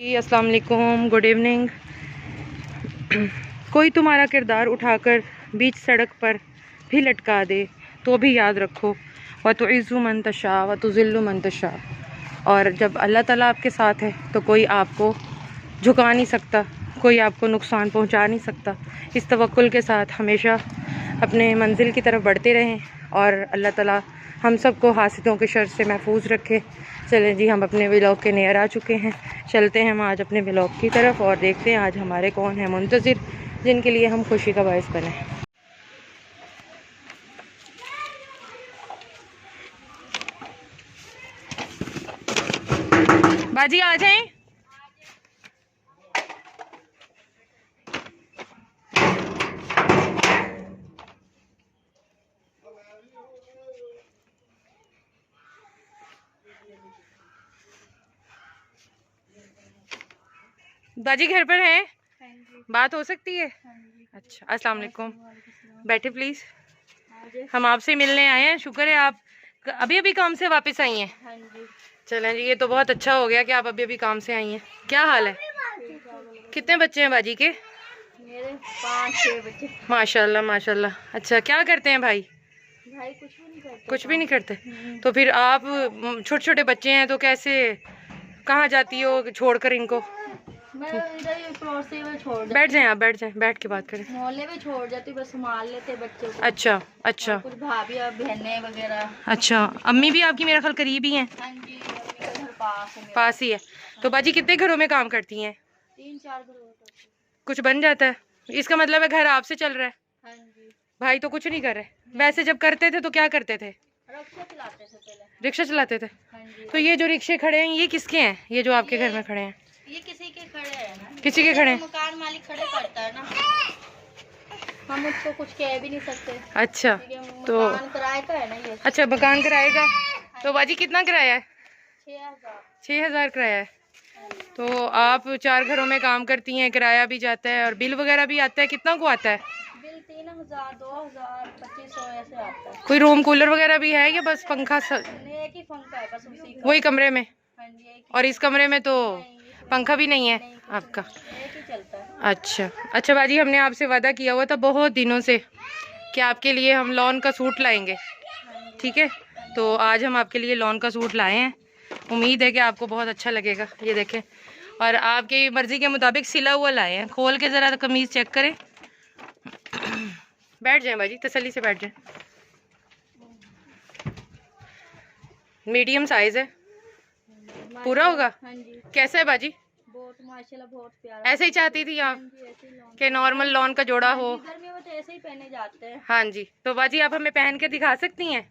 अस्सलाम वालेकुम good evening. कोई तुम्हारा किरदार उठाकर बीच सड़क पर भी लटका दे तो भी याद रखो। व तो इज़्ज़ु मंतशा व तो ज़िल्लु मंतशा और जब अल्लाह ताला आपके साथ है तो कोई आपको झुका नहीं सकता, कोई आपको नुकसान पहुँचा नहीं सकता। इस तवक्कुल के साथ हमेशा अपने मंजिल की तरफ़ बढ़ते रहें और अल्लाह ताला हम सबको हासिलों के शर से महफूज रखे। चलें जी, हम अपने ब्लॉग के नियर आ चुके हैं। चलते हैं हम आज अपने ब्लॉग की तरफ़ और देखते हैं आज हमारे कौन है मुंतज़िर, जिनके लिए हम खुशी का बायस बने। बाजी आ जाएँ? बाजी घर पर है? बात हो सकती है? अच्छा अस्सलाम वालेकुम। बैठे प्लीज़ हम आपसे मिलने आए हैं। शुक्र है आप अभी अभी काम से वापस आई हैं। चलें जी ये तो बहुत अच्छा हो गया कि आप अभी अभी काम से आई हैं। क्या हाल है? कितने बच्चे हैं बाजी के? मेरे पाँच बच्चे। माशाल्लाह माशाल्लाह। अच्छा क्या करते हैं भाई? भाई कुछ भी नहीं करते। कुछ भी नहीं करते? तो फिर आप छोटे छोटे बच्चे हैं तो कैसे कहाँ जाती हो छोड़कर इनको? मैं इधर ही में छोड़ बैठ जाए आप बैठ जाएँ बैठ के बात करें। मोहल्ले में छोड़ जाती बस संभाल लेते बच्चे को। अच्छा अच्छा। कुछ भाभी और बहनें वगैरह। अच्छा अम्मी भी आपकी मेरा ख्याल करीब ही हैं? हाँ जी पास है पास ही है। तो बाजी कितने घरों में काम करती हैं? तीन चार घर। कुछ बन जाता है? इसका मतलब है घर आपसे चल रहा है? हाँ जी। भाई तो कुछ नहीं कर रहे। वैसे जब करते थे तो क्या करते थे? रक्षा चलाते थे रिक्शा चलाते थे? हाँ तो ये जो रिक्शे खड़े हैं ये किसके हैं? ये जो आपके घर में खड़े हैं? ये किसी के खड़े हैं ना। किसी के खड़े? मकान मालिक खड़े करता है ना। हम उसको कुछ कह भी नहीं सकते। अच्छा तो किराए का है ना ये। अच्छा मकान किराएगा तो बाजी कितना किराया है? छः हज़ार। किराया है। तो आप चार घरों में काम करती हैं किराया भी जाता है और बिल वगैरह भी आता है? कितना को आता है? बिल तीन हज़ार दो हज़ार पच्चीस सौ ऐसे आता है। कोई रूम कूलर वगैरह भी है या बस पंखा स... एक ही पंखा है बस उसी का। वही कमरे में? हाँ और इस कमरे में तो पंखा भी नहीं है नहीं, आपका? चलता अच्छा। अच्छा भाजी हमने आपसे वादा किया हुआ था बहुत दिनों से कि आपके लिए हम लॉन का सूट लाएँगे। ठीक है? तो आज हम आपके लिए लॉन का सूट लाए हैं। उम्मीद है कि आपको बहुत अच्छा लगेगा ये देखें। और आपकी मर्ज़ी के मुताबिक सिला हुआ लाए हैं। खोल के ज़रा कमीज़ चेक करें। बैठ जाएँ भाजी तसली से बैठ जाएँ। मीडियम साइज़ है। पूरा होगा? हाँ कैसा है बाजी बहुत माशाल्लाह बहुत प्यारा ऐसे ही चाहती थी हाँ आप ही कि नॉर्मल लॉन का जोड़ा हो। गर्मी में तो ऐसे ही पहने जाते हैं। हाँ जी तो बाजी आप हमें पहन के दिखा सकती हैं?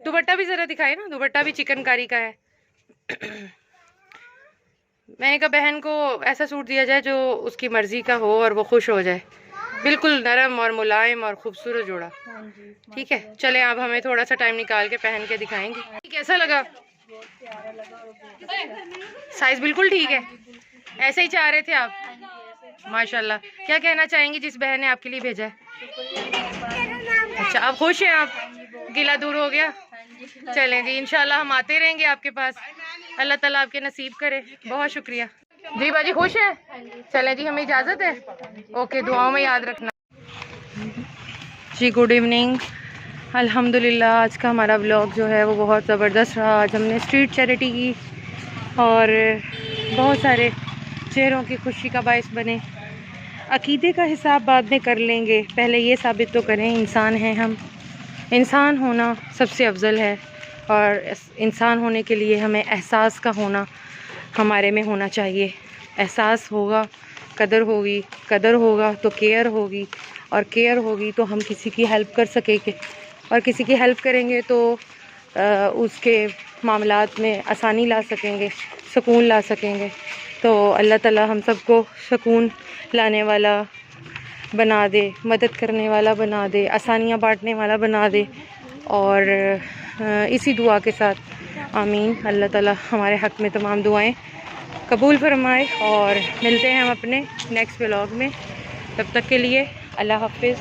दुपट्टा भी ज़रा दिखाए ना दुपट्टा भी चिकनकारी का है। मैंने कहा बहन को ऐसा सूट दिया जाए जो उसकी मर्ज़ी का हो और वो खुश हो जाए। बिल्कुल नरम और मुलायम और खूबसूरत जोड़ा। हाँ ठीक है चले आप हमें थोड़ा सा टाइम निकाल के पहन के दिखाएँगे। कैसा लगा? साइज़ बिल्कुल ठीक है। ऐसे ही चाह रहे थे आप? माशाल्लाह। क्या कहना चाहेंगी जिस बहन ने आपके लिए भेजा है? अच्छा आप खुश हैं? आप गिला दूर हो गया? चलें जी, इंशाल्लाह हम आते रहेंगे आपके पास। अल्लाह ताला आपके नसीब करे। बहुत शुक्रिया। जी बाजी, खुश है? चलें जी, हमें इजाज़त है? ओके, दुआओं में याद रखना। जी गुड इवनिंग अल्हम्दुलिल्लाह, आज का हमारा ब्लॉग जो है वो बहुत ज़बरदस्त रहा। आज हमने स्ट्रीट चैरिटी की और बहुत सारे चेहरों की खुशी का बायस बने। अकीदे का हिसाब बाद में कर लेंगे। पहले ये साबित तो करें इंसान हैं हम। इंसान होना सबसे अफजल है और इंसान होने के लिए हमें एहसास का होना हमारे में होना चाहिए। एहसास होगा कदर होगी। कदर होगा तो केयर होगी और केयर होगी तो हम किसी की हेल्प कर सकेंगे। और किसी की हेल्प करेंगे तो अ, उसके मामलात में आसानी ला सकेंगे, सुकून ला सकेंगे। तो अल्लाह ताला हम सबको सुकून लाने वाला बना दे, मदद करने वाला बना दे, आसानियाँ बांटने वाला बना दे। और इसी दुआ के साथ, आमीन। अल्लाह ताला हमारे हक़ में तमाम दुआएँ कबूल फरमाए और मिलते हैं हम अपने नेक्स्ट ब्लॉग में। तब तक के लिए अल्लाह हाफिज़।